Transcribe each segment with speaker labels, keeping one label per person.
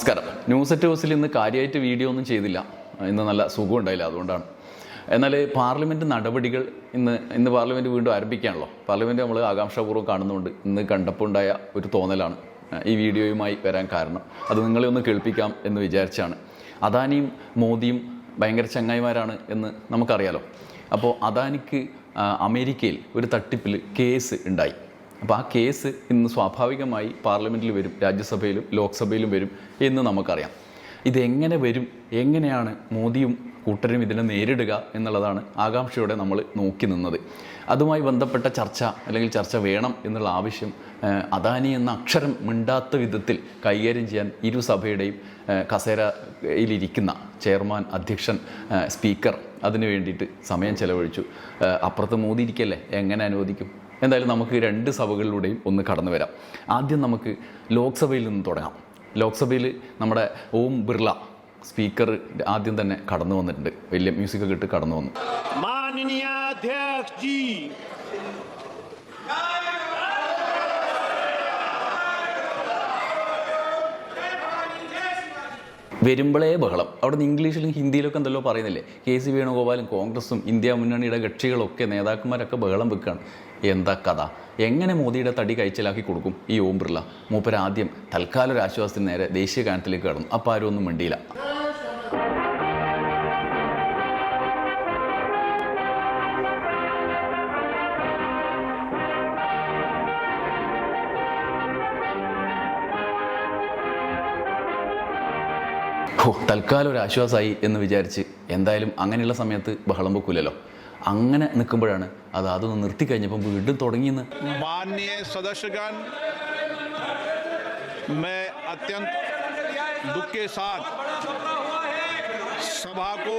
Speaker 1: നമസ്കാരം. News at ഹൗസിൽ ഇന്ന് കാര്യമായിട്ട് വീഡിയോ ഒന്നും ചെയ്തില്ല. ഇന്ന് നല്ല സുഖം ഉണ്ടായില്ല അതുകൊണ്ടാണ്. എന്നാൽ പാർലമെന്റ് നടപടികൾ ഇന്ന് ഇന്ന് പാർലമെന്റ് വീണ്ടും ആരംഭിക്കുകയാണല്ലോ പാർലമെന്റ് നമ്മൾ ആകാംക്ഷാപൂർവം കാണുന്നുണ്ട്. ഇന്ന് കണ്ടപ്പോൾ ഉണ്ടായ ഒരു തോന്നലാണ് ഈ വീഡിയോയുമായി വരാൻ കാരണം. അത് നിങ്ങളെ ഒന്ന് കേൾപ്പിക്കാം എന്ന് വിചാരിച്ചാണ്. അദാനിയും മോദിയും ഭയങ്കര ചങ്ങായിമാരാണ് എന്ന് നമുക്കറിയാലോ. അപ്പോൾ അദാനിക്ക് അമേരിക്കയിൽ ഒരു തട്ടിപ്പിൽ കേസ് ഉണ്ടായി. അപ്പോൾ ആ കേസ് ഇന്ന് സ്വാഭാവികമായി പാർലമെന്റിൽ വരും രാജ്യസഭയിലും ലോക്സഭയിലും വരും എന്ന് നമുക്കറിയാം. ഇതെങ്ങനെ വരും എങ്ങനെയാണ് മോദിയും കൂട്ടരും ഇതിനെ നേരിടുക എന്നുള്ളതാണ് ആകാംക്ഷയോടെ നമ്മൾ നോക്കി നിന്നത്. അതുമായി ബന്ധപ്പെട്ട ചർച്ച അല്ലെങ്കിൽ ചർച്ച വേണം എന്നുള്ള ആവശ്യം അദാനി എന്ന അക്ഷരം മിണ്ടാത്ത വിധത്തിൽ കൈകാര്യം ചെയ്യാൻ ഇരു സഭയുടെയും കസേരയിലിരിക്കുന്ന ചെയർമാൻ അധ്യക്ഷൻ സ്പീക്കർ അതിനു വേണ്ടിയിട്ട് സമയം ചെലവഴിച്ചു. അപ്പുറത്ത് മോദി ഇരിക്കല്ലേ? എങ്ങനെ അനുവദിക്കും? എന്തായാലും നമുക്ക് രണ്ട് സഭകളിലൂടെയും ഒന്ന് കടന്നു വരാം. ആദ്യം നമുക്ക് ലോക്സഭയിൽ നിന്ന് തുടങ്ങാം. ലോക്സഭയിൽ നമ്മുടെ ഓം ബിർള സ്പീക്കർ ആദ്യം തന്നെ കടന്നു വന്നിട്ടുണ്ട്. വലിയ മ്യൂസിക്കൊക്കെ ഇട്ട് കടന്നു വന്നു. വരുമ്പോഴേ ബഹളം. അവിടെ നിന്ന് ഇംഗ്ലീഷിലും ഹിന്ദിയിലൊക്കെ എന്തല്ലോ പറയുന്നില്ലേ? കെ സി വേണുഗോപാലും കോൺഗ്രസും ഇന്ത്യ മുന്നണിയുടെ കക്ഷികളൊക്കെ നേതാക്കന്മാരൊക്കെ ബഹളം വെക്കുകയാണ് എന്താ കഥ? എങ്ങനെ മോദിയുടെ തടി കഴിച്ചലാക്കി കൊടുക്കും ഈ ഓം ബിർള? മൂപ്പര് ആദ്യം തൽക്കാല ഒരു ആശ്വാസത്തിന് നേരെ ദേശീയ ഗാനത്തിലേക്ക് കടന്നു. അപ്പോൾ ആരും ഒന്നും മിണ്ടിയില്ല. ഓ തൽക്കാലം ഒരു ആശ്വാസമായി എന്ന് വിചാരിച്ച് എന്തായാലും അങ്ങനെയുള്ള സമയത്ത് ബഹളം വെക്കൂലല്ലോ. അങ്ങനെ നിൽക്കുമ്പോഴാണ് അത് അതൊന്ന് നിർത്തി കഴിഞ്ഞപ്പം വീണ്ടും തുടങ്ങിയെന്ന്
Speaker 2: माननीय सदस्यगण मैं अत्यंत दुख के साथ सभा को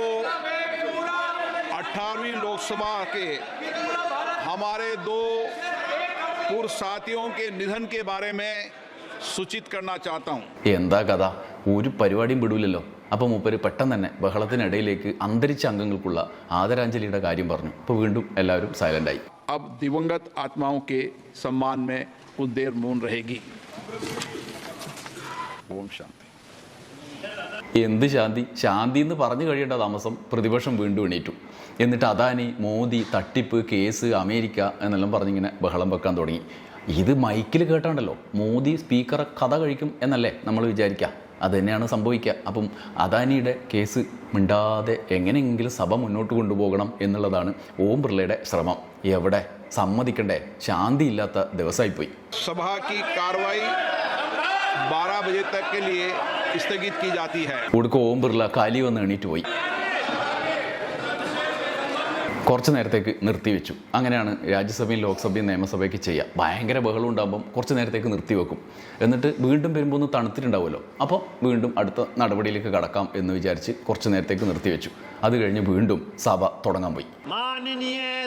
Speaker 2: 18वीं लोकसभा के हमारे दो पूर्व साथियों के निधन के बारे में सूचित करना चाहता हूं
Speaker 1: എന്താ കഥ ഒരു പരിപാടിയും വിടൂലല്ലോ അപ്പോൾ മൂപ്പര് പെട്ടെന്ന് തന്നെ ബഹളത്തിനിടയിലേക്ക് അന്തരിച്ച അംഗങ്ങൾക്കുള്ള ആദരാഞ്ജലിയുടെ കാര്യം പറഞ്ഞു അപ്പോൾ വീണ്ടും എല്ലാവരും സൈലൻ്റായി
Speaker 2: अब दिवंगत आत्माओं के सम्मान में कुछ देर मौन रहेगी ओम शांति
Speaker 1: എന്ത് ശാന്തി ശാന്തി എന്ന് പറഞ്ഞു കഴിയേണ്ട താമസം പ്രതിപക്ഷം വീണ്ടും എണീറ്റു എന്നിട്ട് അദാനി മോദി തട്ടിപ്പ് കേസ് അമേരിക്ക എന്നെല്ലാം പറഞ്ഞിങ്ങനെ ബഹളം വെക്കാൻ തുടങ്ങി ഇത് മൈക്കിൽ കേട്ടാണ്ടല്ലോ മോദി സ്പീക്കറെ കഥ കഴിക്കും എന്നല്ലേ നമ്മൾ വിചാരിക്കുക അതുതന്നെയാണ് സംഭവിക്കുക. അപ്പം അദാനിയുടെ കേസ് മിണ്ടാതെ എങ്ങനെയെങ്കിലും സഭ മുന്നോട്ട് കൊണ്ടുപോകണം എന്നുള്ളതാണ് ഓം ബിർളയുടെ ശ്രമം. എവിടെ? സമ്മതിക്കണ്ടേ? ശാന്തിയില്ലാത്ത ദിവസമായിപ്പോയി.
Speaker 2: സഭാക്കി കാർവായി
Speaker 1: ബാറാ ഓം ബിർള കാലി വന്ന് എണീറ്റ് പോയി. കുറച്ച് നേരത്തേക്ക് നിർത്തിവെച്ചു. അങ്ങനെയാണ് രാജ്യസഭയും ലോക്സഭയും നിയമസഭയ്ക്ക് ചെയ്യുക. ഭയങ്കര ബഹളം ഉണ്ടാകുമ്പം കുറച്ച് നേരത്തേക്ക് നിർത്തിവെക്കും. എന്നിട്ട് വീണ്ടും വരുമ്പോൾ ഒന്ന് തണുത്തിട്ടുണ്ടാവുമല്ലോ. അപ്പോൾ വീണ്ടും അടുത്ത നടപടിയിലേക്ക് കടക്കാം എന്ന് വിചാരിച്ച് കുറച്ച് നേരത്തേക്ക് നിർത്തിവെച്ചു. അത് കഴിഞ്ഞ് വീണ്ടും സഭ തുടങ്ങാൻ പോയി.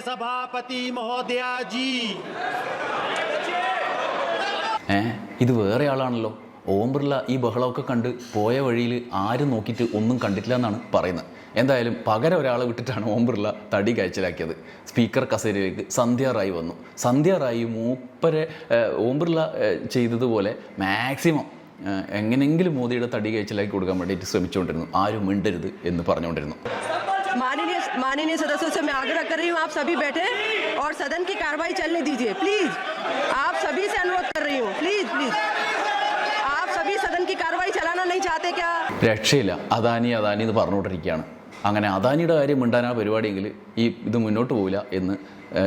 Speaker 3: സഭാപതി മഹോദയാജി.
Speaker 1: ഏ? ഇത് വേറെ ആളാണല്ലോ. ഓം ബിർള ഈ ബഹളമൊക്കെ കണ്ട് പോയ വഴിയിൽ ആരും നോക്കിയിട്ട് ഒന്നും കണ്ടിട്ടില്ല എന്നാണ് പറയുന്നത് എന്തായാലും പകരം ഒരാളെ വിട്ടിട്ടാണ് ഓം ബിർള തടി കാഴ്ചലാക്കിയത് സ്പീക്കർ കസേരയിലേക്ക് സന്ധ്യ റായി വന്നു സന്ധ്യ റായി മൂപ്പരെ ഏ, ഓം ബിർള ഏ, ചെയ്തതുപോലെ മാക്സിമം ഏ, എങ്ങനെയെങ്കിലും മോദിയുടെ തടി കാഴ്ചലാക്കി കൊടുക്കാൻ വേണ്ടിയിട്ട് ശ്രമിച്ചുകൊണ്ടിരുന്നു ആരും മിണ്ടരുത് എന്ന് പറഞ്ഞുകൊണ്ടിരുന്നു
Speaker 4: माननीय माननीय सदस्यों से मैं आग्रह कर रही हूँ आप सभी बैठे और सदन की कार्रवाई चलने दीजिए प्लीज
Speaker 1: രക്ഷയില്ല. അദാനി അദാനി എന്ന് പറഞ്ഞുകൊണ്ടിരിക്കുകയാണ്. അങ്ങനെ അദാനിയുടെ കാര്യം മിണ്ടാൻ ആ പരിപാടിയെങ്കിൽ ഈ ഇത് മുന്നോട്ട് പോവില്ല എന്ന്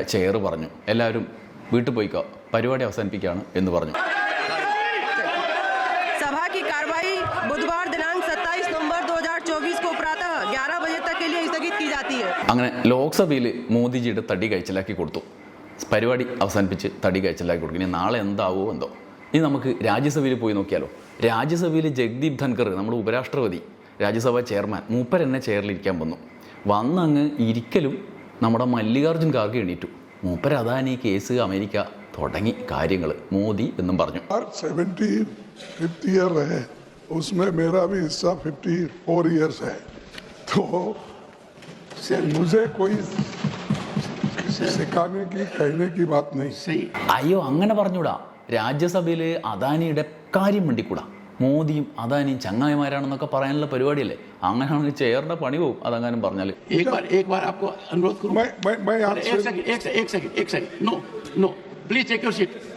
Speaker 1: ചെയർ പറഞ്ഞു. എല്ലാവരും വീട്ടിൽ പോയിക്കോ. പരിപാടി അവസാനിപ്പിക്കുകയാണ് എന്ന് പറഞ്ഞു. അങ്ങനെ ലോക്സഭയിൽ മോദിജിയുടെ തടി കഴിച്ചലാക്കി കൊടുത്തു. പരിപാടി അവസാനിപ്പിച്ച് തടി കഴിച്ചലാക്കി കൊടുക്കും. ഇനി നാളെ എന്താവോ എന്തോ. ഇനി നമുക്ക് രാജ്യസഭയിൽ പോയി നോക്കിയാലോ? രാജ്യസഭയിൽ ജഗ്ദീപ് ധൻകർ നമ്മുടെ ഉപരാഷ്ട്രപതി രാജ്യസഭാ ചെയർമാൻ മൂപ്പർ എന്നെ ചെയറിലിരിക്കാൻ വന്നു വന്നങ്ങ് ഇരിക്കലും നമ്മുടെ മല്ലികാർജുൻ ഖാർഗെ എണീറ്റു മൂപ്പർ അദാനി കേസ് അമേരിക്ക തുടങ്ങി കാര്യങ്ങൾ മോദി എന്നും പറഞ്ഞു
Speaker 5: हर सेवेंटी फिफ्थ ईयर है उसमें मेरा भी हिस्सा फिफ्टी फोर ईयर्स है तो से मुझे कोई सिखाने की कहने की बात नहीं
Speaker 1: അയ്യോ അങ്ങനെ പറഞ്ഞൂടാ രാജ്യസഭയിൽ അദാനിയുടെ കാര്യം വണ്ടിക്കൂടാ മോദിയും അദാനിയും ചങ്ങായിമാരാണെന്നൊക്കെ പറയാനുള്ള പരിപാടിയല്ലേ? അങ്ങനെയാണെങ്കിൽ ചെയറിന്റെ പണി പോകും അതങ്ങാനും പറഞ്ഞാൽ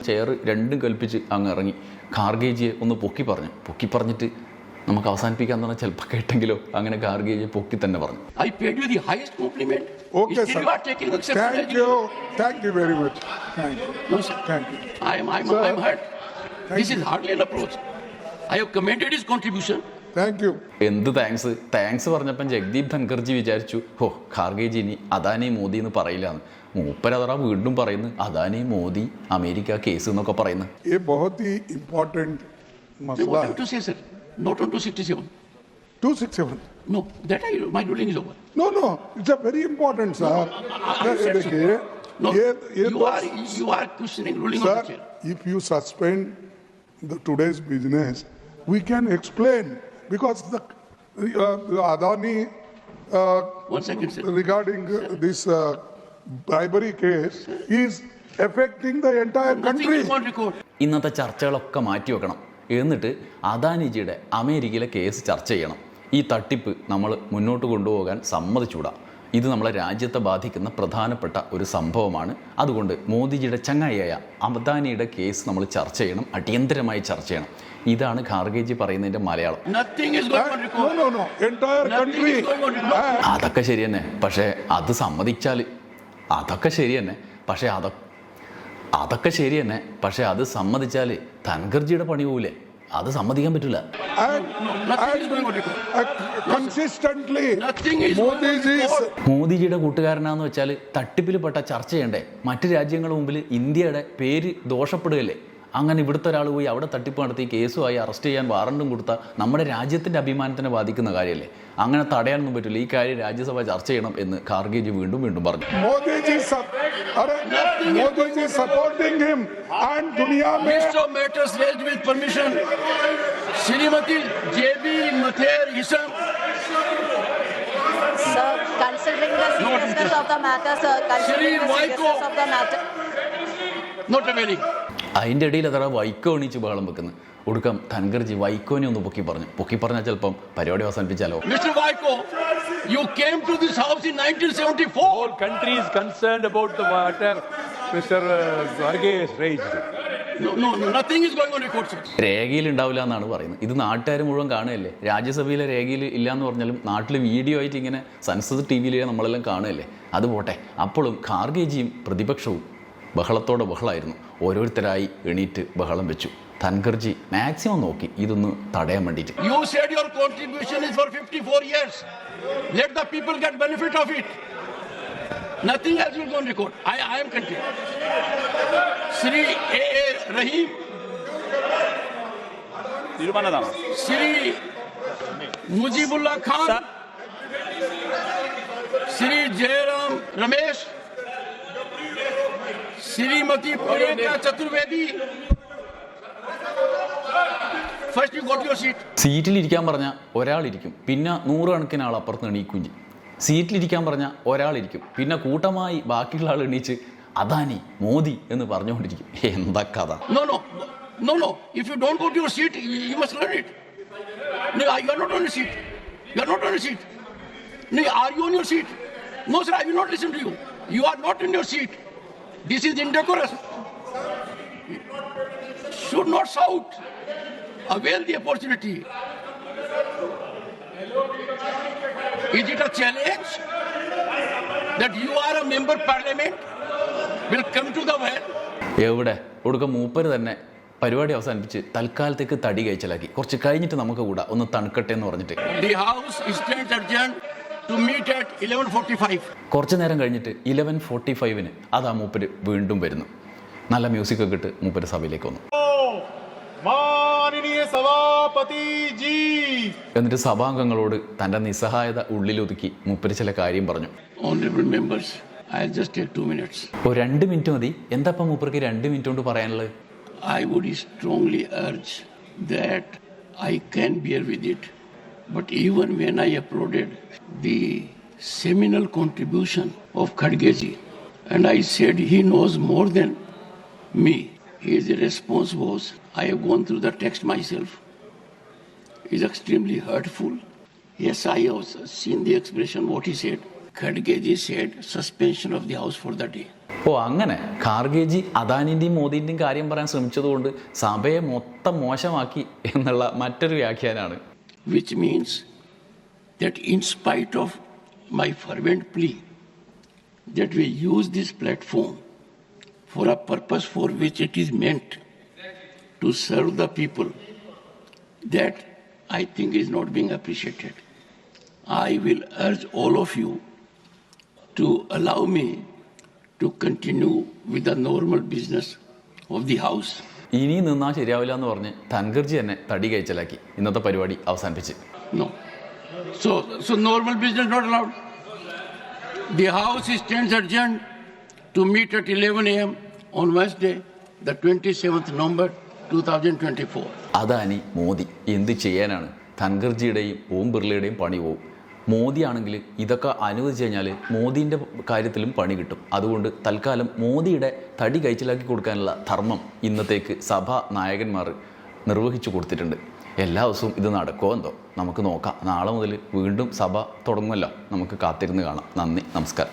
Speaker 1: ചെയർ രണ്ടും കൽപ്പിച്ച് അങ്ങ് ഇറങ്ങി. ഖാർഗേജിയെ ഒന്ന് പൊക്കി പറഞ്ഞു. പൊക്കി പറഞ്ഞിട്ട് നമുക്ക് അവസാനിപ്പിക്കാന്ന് പറഞ്ഞാൽ ചിലപ്പോൾ കേട്ടെങ്കിലോ? അങ്ങനെ ഗാർഗേജ് പൊക്കി തന്നെ പറഞ്ഞു.
Speaker 6: I
Speaker 5: paid you the highest compliment okay sir thank
Speaker 6: you thank
Speaker 5: you very
Speaker 6: much thank you I
Speaker 5: am
Speaker 6: I am hurt this is hardly an approach I have commended his contribution
Speaker 5: thank you
Speaker 1: എന്ത് thanks thanks പറഞ്ഞപ്പം ജഗദീപ് ധൻഖർജി വിചാരിച്ചു ഹോ ഖാർഗേജി ഇനി അദാനി മോദി എന്ന് പറയില്ല എന്ന് മൂപ്പരതറ വീണ്ടും പറയുന്നു അദാനി മോദി അമേരിക്ക കേസ് എന്നൊക്കെ പറയുന്നു.
Speaker 5: ये बहुत ही इम्पोर्टेंट
Speaker 6: Then
Speaker 5: मसला
Speaker 6: what I have
Speaker 5: है
Speaker 6: to say, sir? Not on 267.
Speaker 5: Two six seven
Speaker 6: No, that I, my ruling is over.
Speaker 5: No no it's a very important sir
Speaker 6: said so.
Speaker 5: देखिए
Speaker 6: No,
Speaker 5: ये ये
Speaker 6: you
Speaker 5: तो
Speaker 6: are you are questioning ruling of the
Speaker 5: Sir,
Speaker 6: chair.
Speaker 5: if you suspend the today's business, we can explain because the uh, the Adani uh,
Speaker 6: One second, sir.
Speaker 5: regarding uh, this uh, bribery case is affecting the entire
Speaker 6: Nothing
Speaker 5: country.
Speaker 6: is on record.
Speaker 1: ഇന്നത്തെ ചർച്ചകളൊക്കെ മാറ്റി വെക്കണം എന്നിട്ട് അദാനിജിയുടെ അമേരിക്കയിലെ case ചർച്ച ചെയ്യണം. ഈ തട്ടിപ്പ് നമ്മൾ മുന്നോട്ട് കൊണ്ടുപോകാൻ സമ്മതിച്ചൂടാ ഇത് നമ്മളെ രാജ്യത്തെ ബാധിക്കുന്ന പ്രധാനപ്പെട്ട ഒരു സംഭവമാണ്. അതുകൊണ്ട് മോദിജിയുടെ ചങ്ങായിയായ അദാനിയുടെ കേസ് നമ്മൾ ചർച്ച ചെയ്യണം. അടിയന്തരമായി ചർച്ച ചെയ്യണം. ഇതാണ് ഖാർഗേജി പറയുന്നതിന്റെ മലയാളം.
Speaker 5: And-
Speaker 1: അതൊക്കെ ശരി തന്നെ. പക്ഷേ അത് സമ്മതിച്ചാൽ അതൊക്കെ ശരി തന്നെ. പക്ഷേ അതൊ അതൊക്കെ ശരി തന്നെ. പക്ഷേ അത് സമ്മതിച്ചാൽ ധൻഖർജിയുടെ പണി പോവില്ലേ? അത് സമ്മതിക്കാൻ പറ്റില്ല. മോദിജിയുടെ കൂട്ടുകാരനാന്ന് വെച്ചാൽ തട്ടിപ്പിൽ പെട്ട ചർച്ച ചെയ്യണ്ടേ? മറ്റു രാജ്യങ്ങളുടെ മുമ്പിൽ ഇന്ത്യയുടെ പേര് ദോഷപ്പെടുകയല്ലേ? അങ്ങനെ ഇവിടുത്തെ ഒരാൾ പോയി അവിടെ തട്ടിപ്പ് നടത്തി കേസുമായി അറസ്റ്റ് ചെയ്യാൻ വാറണ്ടും കൊടുത്ത നമ്മുടെ രാജ്യത്തിന്റെ അഭിമാനത്തിനെ ബാധിക്കുന്ന കാര്യമല്ലേ അങ്ങനെ തടയാനൊന്നും പറ്റില്ല. ഈ കാര്യം രാജ്യസഭ ചർച്ച ചെയ്യണം എന്ന് ഖാർഗേജി വീണ്ടും വീണ്ടും പറഞ്ഞു.
Speaker 6: Not remaining.
Speaker 1: അതിന്റെ ഇടയിൽ അത്ര വൈക്കോ എണീച്ച് ബഹളം വെക്കുന്നത് ഒടുക്കം ധൻഗർജി വൈക്കോനെ ഒന്ന് പൊക്കി പറഞ്ഞു. പൊക്കി പറഞ്ഞാൽ ചിലപ്പം പരിപാടി അവസാനിപ്പിച്ചാലോ?
Speaker 6: Mister Vaiko you came to this house in 1974.
Speaker 7: whole country is about about water mister Mr. Varghese has raised.
Speaker 6: No, no, nothing is going on
Speaker 1: രേഖയിൽ ഉണ്ടാവില്ല എന്നാണ് പറയുന്നത്. ഇത് നാട്ടുകാർ മുഴുവൻ കാണുകയല്ലേ? രാജ്യസഭയിലെ രേഖയിൽ ഇല്ല എന്ന് പറഞ്ഞാലും നാട്ടിൽ വീഡിയോ ആയിട്ട് ഇങ്ങനെ സൻസദ് ടി വിയിലെ നമ്മളെല്ലാം കാണുകയല്ലേ? അത് പോട്ടെ. അപ്പോഴും ഖാർഗേജിയും പ്രതിപക്ഷവും ബഹളത്തോടെ ബഹളമായിരുന്നു ഓരോരുത്തരായി എണീറ്റ് ബഹളം വെച്ചു ധൻഖർജി മാക്സിമം നോക്കി ഇതൊന്ന് തടയാൻ വേണ്ടിയിട്ട്
Speaker 6: You said your contribution is for 54 years. Let the people get benefit of it. Nothing else will go on record. I, I am content. Sri A. A. Rahim,
Speaker 7: തീരുമാനതാണ്
Speaker 6: Sri Mujibullah Khan, Sri Jairam Shrimati Priyanka Chaturvedi
Speaker 1: സീറ്റിലിരിക്കാൻ പറഞ്ഞ ഒരാളിരിക്കും. പിന്നെ നൂറുകണക്കിന് ആൾ അപ്പുറത്ത് എണീക്കുഞ്ചി സീറ്റിലിരിക്കാൻ പറഞ്ഞ ഒരാളിരിക്കും. പിന്നെ കൂട്ടമായി ബാക്കിയുള്ള ആൾ എണീച്ച് അദാനി മോദി എന്ന് പറഞ്ഞുകൊണ്ടിരിക്കും. എന്താ കഥ?
Speaker 6: Seat This is indecorous. Should not shout. Avail the opportunity. Is it a challenge that you are a member parliament will come to the well?
Speaker 1: എവിടെ ഒടുക്ക മൂപ്പര് തന്നെ പരിപാടി അവസാനിപ്പിച്ച് തൽക്കാലത്തേക്ക് തടി കഴിച്ചലാക്കി കുറച്ച് കഴിഞ്ഞിട്ട് നമുക്ക് കൂടാ ഒന്ന് തണുക്കട്ടെ എന്ന് പറഞ്ഞിട്ട്
Speaker 6: ടു
Speaker 1: കുറച്ച് നേരം കഴിഞ്ഞിട്ട് ഇലവൻ ഫോർട്ടി ഫൈവിന് അത് ആ മൂപ്പര് വീണ്ടും വരുന്നു. നല്ല മ്യൂസിക് ഒക്കെ ഇട്ട് മൂപ്പര് സഭയിലേക്ക് വന്നു. എന്നിട്ട് സഭാംഗങ്ങളോട് തന്റെ നിസ്സഹായത ഉള്ളിലൊതുക്കി മൂപ്പര് ചില കാര്യം പറഞ്ഞു. രണ്ട് മിനിറ്റ് മതി. എന്താ മൂപ്പർക്ക് രണ്ട് മിനിറ്റ് കൊണ്ട് പറയാനുള്ളത്?
Speaker 6: I would strongly urge that I can bear with it But even when I applauded the seminal contribution of Khadgeji, and I said he knows more than me, his response was, I have gone through the text myself. is extremely hurtful. Yes, I have seen the expression what he said. Khadgeji said suspension of the house for the day.
Speaker 1: ഓ അങ്ങനെ ഖാർഗേജി അദാനിന്റെയും മോദിന്റെയും കാര്യം പറയാൻ ശ്രമിച്ചതുകൊണ്ട് സഭയെ മൊത്തം മോശമാക്കി എന്നുള്ള മറ്റൊരു വ്യാഖ്യാനാണ്
Speaker 6: which means that in spite of my fervent plea that we use this platform for a purpose for which it is meant to serve the people, that I think is not being appreciated. I will urge all of you to allow me to continue with the normal business of the house.
Speaker 1: ഇനി നിന്നാ ശരിയാവില്ല എന്ന് പറഞ്ഞ് ധൻഗർജി തന്നെ തടി കയച്ചലാക്കി ഇന്നത്തെ പരിപാടി അവസാനിപ്പിച്ച്. അതാണ് മോദി. എന്ത് ചെയ്യാനാണ്? ധൻഗർജിയുടെയും ഓം ബിർളയുടെയും പണി പോവും. മോദി ആണെങ്കിൽ ഇതൊക്കെ അനുവദിച്ചു കഴിഞ്ഞാൽ മോദീന്റെ കാര്യത്തിലും പണി കിട്ടും. അതുകൊണ്ട് തൽക്കാലം മോദിയുടെ തടി കഴിച്ചിലാക്കി കൊടുക്കാനുള്ള ധർമ്മം ഇന്നത്തേക്ക് സഭാ നായകന്മാർ നിർവഹിച്ചു കൊടുത്തിട്ടുണ്ട്. എല്ലാ ദിവസവും ഇത് നടക്കുമോ എന്തോ? നമുക്ക് നോക്കാം. നാളെ മുതൽ വീണ്ടും സഭ തുടങ്ങുമല്ലോ. നമുക്ക് കാത്തിരുന്ന് കാണാം. നന്ദി നമസ്കാരം.